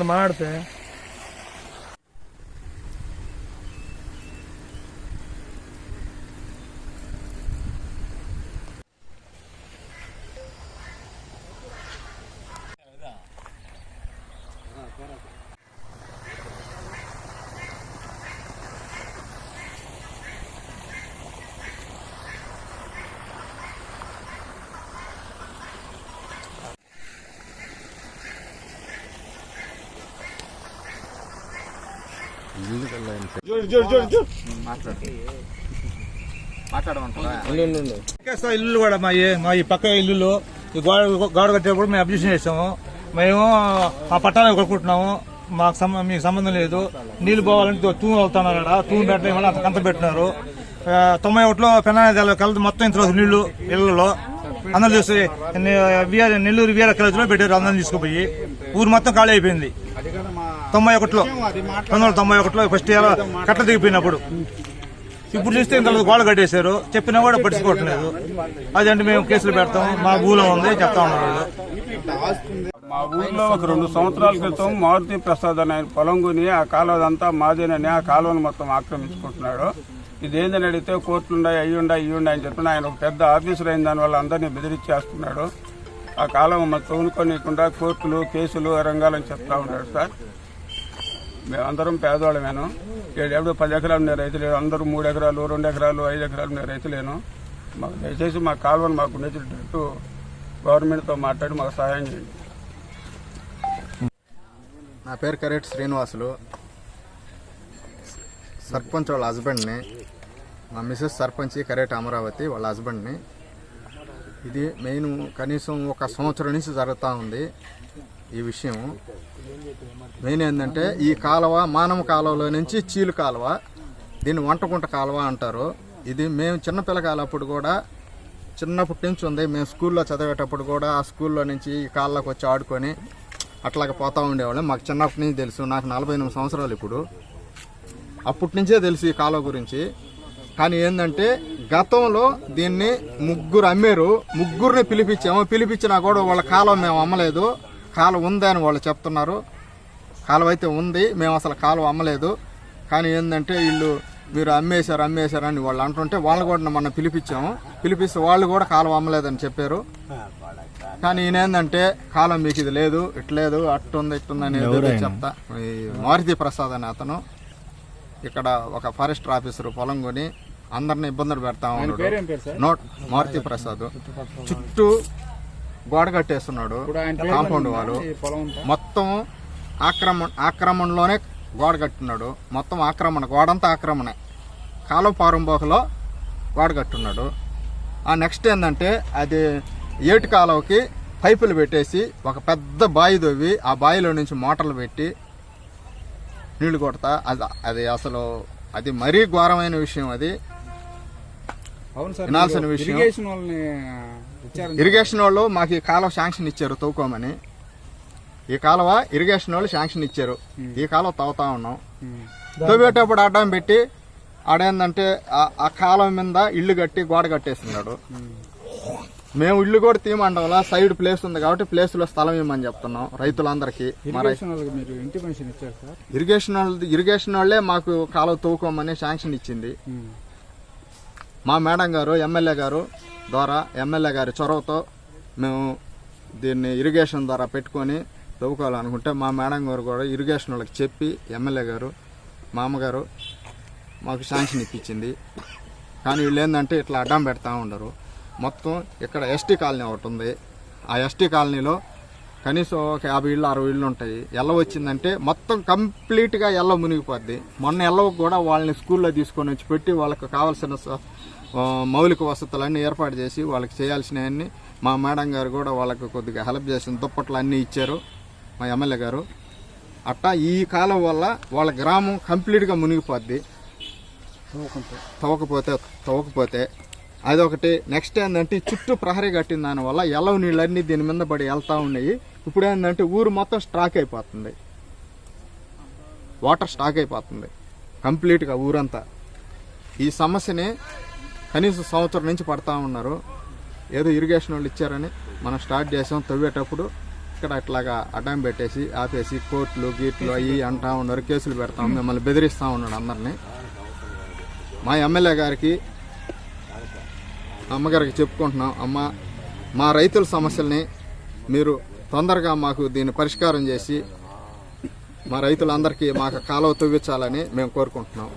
ఇంత మాట్లాడితే ఎక్కేస్తా ఇల్లు కూడా మా ఈ- మా ఈ పక్క ఇల్లులు ఈ గోడ గోడ కట్టేటప్పుడు మేము అబ్జెక్షన్ చేసాము. మేము ఆ పట్టాలను కొనుక్కుంటున్నాము. మాకు మీకు సంబంధం లేదు. నీళ్ళు పోవాలంటే తూము వెళ్తున్నారు ఆడ. తూము పెట్టడం అంత కంత పెట్టినారు. తొంభై ఒకటిలో పెనాయిదాలు కలిసి మొత్తం ఇంత నీళ్ళు ఇళ్ళలో. అందరూ చూసి విఆర్ నెల్లూరు విఆర్ కాలేజీలో పెట్టారు. అందరం తీసుకుపోయి. ఊరు మొత్తం ఖాళీ అయిపోయింది. తొంభై ఒకటిలో పంతొమ్మిది వందల తొంభై ఒకటిలో ఫస్ట్ ఇయర్ కట్ట దిగిపోయినప్పుడు ఇప్పుడు చూస్తే ఇంత గోడ కట్టేశారు. చెప్పినా కూడా పట్టించుకోవట్లేదు. అదంటే మేము కేసులు పెడతాం. మా భూలో ఉంది చెప్తా ఉన్నారు మా ఊర్లో ఒక రెండు సంవత్సరాల క్రితం మారుతి ప్రసాద్ అనే ఆయన పొలం కొని ఆ కాలువదంతా మాదేనని ఆ కాలువను మొత్తం ఆక్రమించుకుంటున్నాడు. ఇదేందని అడిగితే కోర్టులు ఉన్నాయి అయ్యి అని చెప్పిన ఆయన ఒక పెద్ద ఆఫీసర్ అయిన దానివల్ల అందరినీ బెదిరించేస్తున్నాడు ఆ కాలువ మా కోర్టులు కేసులు రంగాలని చెప్తా ఉన్నాడు సార్. మేమందరం పేదవాళ్ళమేను. ఏడేడు పది ఎకరాలు ఉండే రైతులు అందరూ మూడు ఎకరాలు రెండు ఎకరాలు ఐదు ఎకరాలు ఉండే రైతులేను మాకు దయచేసి మా కాలువను మాకు నచ్చినట్టు గవర్నమెంట్తో మాట్లాడి మాకు సహాయం చేయండి. నా పేరు కరెట్ శ్రీనివాసులు. సర్పంచ్ వాళ్ళ హస్బెండ్ని. మా మిసెస్ సర్పంచ్ కరెట్ అమరావతి వాళ్ళ హస్బెండ్ని. ఇది మెయిన్ కనీసం ఒక సంవత్సరం నుంచి జరుగుతూ ఉంది. ఈ విషయం. మెయిన్ ఏంటంటే ఈ కాలువ మానవ కాలువలో నుంచి చీలు కాలువ దీన్ని వంటకుంట కాలువ అంటారు. ఇది మేము చిన్నపిల్లకాలప్పుడు కూడా చిన్నప్పటి నుంచి ఉంది. మేము స్కూల్లో చదివేటప్పుడు కూడా ఆ స్కూల్లో నుంచి ఈ కాళ్ళకు వచ్చి ఆడుకొని అట్లాగ పోతా ఉండేవాళ్ళం. మాకు చిన్నప్పటి నుంచి తెలుసు. నాకు నలభై ఎనిమిది సంవత్సరాలు ఇప్పుడు. అప్పటి నుంచే తెలుసు ఈ కాలువ గురించి. కానీ ఏంటంటే గతంలో దీన్ని ముగ్గురు అమ్మారు ముగ్గురిని పిలిపించాము. పిలిపించినా కూడా వాళ్ళ కాలం మేము అమ్మలేదు. కాలువ ఉంది అని వాళ్ళు చెప్తున్నారు. కాలువ అయితే ఉంది మేము అసలు కాలువ అమ్మలేదు. కానీ ఏంటంటే వీళ్ళు మీరు అమ్మేశారు అమ్మేశారు అని వాళ్ళు అంటుంటే వాళ్ళు కూడా మొన్న పిలిపించాము. పిలిపిస్తే వాళ్ళు కూడా కాలువ అమ్మలేదని చెప్పారు. కానీ ఈయన ఏంటంటే కాలం మీకు ఇది లేదు ఇట్లేదు అట్టుంది ఇట్టుంది అని చెప్తా. ఈ మారుతి ప్రసాద్ అనే అతను ఇక్కడ ఒక ఫారెస్ట్ ఆఫీసర్ పొలం కొని అందరిని ఇబ్బందులు పెడతా ఉన్నాడు. నోట్ మారుతి ప్రసాద్. చుట్టూ గోడ కట్టేస్తున్నాడు. కాంపౌండ్ వాళ్ళు మొత్తం ఆక్రమణ ఆక్రమణలోనే గోడ కట్టున్నాడు మొత్తం ఆక్రమణ గోడంతా ఆక్రమణ. కాలువ పారంబోకలో గోడ కట్టున్నాడు. ఆ నెక్స్ట్ ఏంటంటే అది ఏటి కాలువకి పైపులు పెట్టేసి ఒక పెద్ద బావి తవ్వి ఆ బావిలో నుంచి మోటార్లు పెట్టి నీళ్ళు కొడతా. అది అది అసలు అది మరీ ఘోరమైన విషయం అది. అవును సార్ వినాల్సిన విషయం. ఇరిగేషన్ వాళ్ళు మాకు ఈ కాలువ శాంక్షన్ ఇచ్చారు తవ్వుకోమని. ఈ కాలువ ఇరిగేషన్ వాళ్ళు శాంక్షన్ ఇచ్చారు. ఈ కాలువ తవ్వుతా ఉన్నాం. తవ్వేటప్పుడు అడ్డం పెట్టి ఆడేందంటే ఆ- ఆ కాలువ మీద ఇల్లు కట్టి గోడ కట్టేస్తున్నాడు. మేము ఇల్లు కూడా తీయమండవలా సైడ్ ప్లేస్ ఉంది కాబట్టి ప్లేస్లో స్థలం ఇవ్వమని చెప్తున్నాం రైతులందరికీ. ఇరిగేషన్ వాళ్ళు ఇరిగేషన్ వాళ్ళే మాకు కాలువ తవ్వుకోమని శాంక్షన్ ఇచ్చింది. మా మేడం గారు ఎమ్మెల్యే గారు ద్వారా ఎమ్మెల్యే గారి చొరవతో మేము దీన్ని ఇరిగేషన్ ద్వారా పెట్టుకొని తవ్వుకోవాలనుకుంటే మా మేడం గారు కూడా ఇరిగేషన్ వాళ్ళకి చెప్పి ఎమ్మెల్యే గారు మా అమ్మగారు మాకు శాంక్షన్ ఇప్పించింది. కానీ వీళ్ళు ఏంటంటే ఇట్లా అడ్డం పెడతా ఉండరు. మొత్తం ఇక్కడ ఎస్టీ కాలనీ ఒకటి ఉంది. ఆ ఎస్టీ కాలనీలో కనీసం ఒక యాభై ఇళ్ళు అరవై ఇళ్ళు ఉంటాయి. ఎల్ల వచ్చిందంటే మొత్తం కంప్లీట్గా ఎల్ల మునిగిపోద్ది. మొన్న ఎల్లవకు కూడా వాళ్ళని స్కూల్లో తీసుకొని వచ్చి పెట్టి వాళ్ళకి కావాల్సిన మౌలిక వసతులన్నీ ఏర్పాటు చేసి వాళ్ళకి చేయాల్సినవన్నీ మా మేడం గారు కూడా వాళ్ళకి కొద్దిగా హెల్ప్ చేసిన దుప్పట్లు అన్నీ ఇచ్చారు. మా ఎమ్మెల్యే గారు. అట్టా ఈ కాలం వల్ల వాళ్ళ గ్రామం కంప్లీట్గా మునిగిపోద్ది. తవ్వకపోతే తవ్వకపోతే అదొకటి. నెక్స్ట్ ఏంటంటే చుట్టూ ప్రహరీ కట్టిన దానివల్ల ఎల్లవ నీళ్ళన్నీ దీని మీద పడి వెళ్తా ఉన్నాయి. ఇప్పుడు ఏంటంటే ఊరు మొత్తం స్టాక్ అయిపోతుంది. వాటర్ స్టాక్ అయిపోతుంది. కంప్లీట్గా ఊరంతా. ఈ సమస్యని కనీసం సంవత్సరం నుంచి పడతా ఉన్నారు. ఏదో ఇరిగేషన్ వాళ్ళు ఇచ్చారని మనం స్టార్ట్ చేసాం. తవ్వేటప్పుడు ఇక్కడ ఇట్లాగా అడ్డం పెట్టేసి ఆపేసి కోర్టులు గీట్లు అవి అంటా ఉన్నారు. కేసులు పెడతాం మిమ్మల్ని బెదిరిస్తూ ఉన్నాడు అందరినీ. మా ఎమ్మెల్యే గారికి అమ్మగారికి చెప్పుకుంటున్నాం అమ్మ మా రైతుల సమస్యల్ని మీరు తొందరగా మాకు దీన్ని పరిష్కారం చేసి మా రైతులందరికీ మాకు కాలువ తవ్వించాలని మేము కోరుకుంటున్నాం.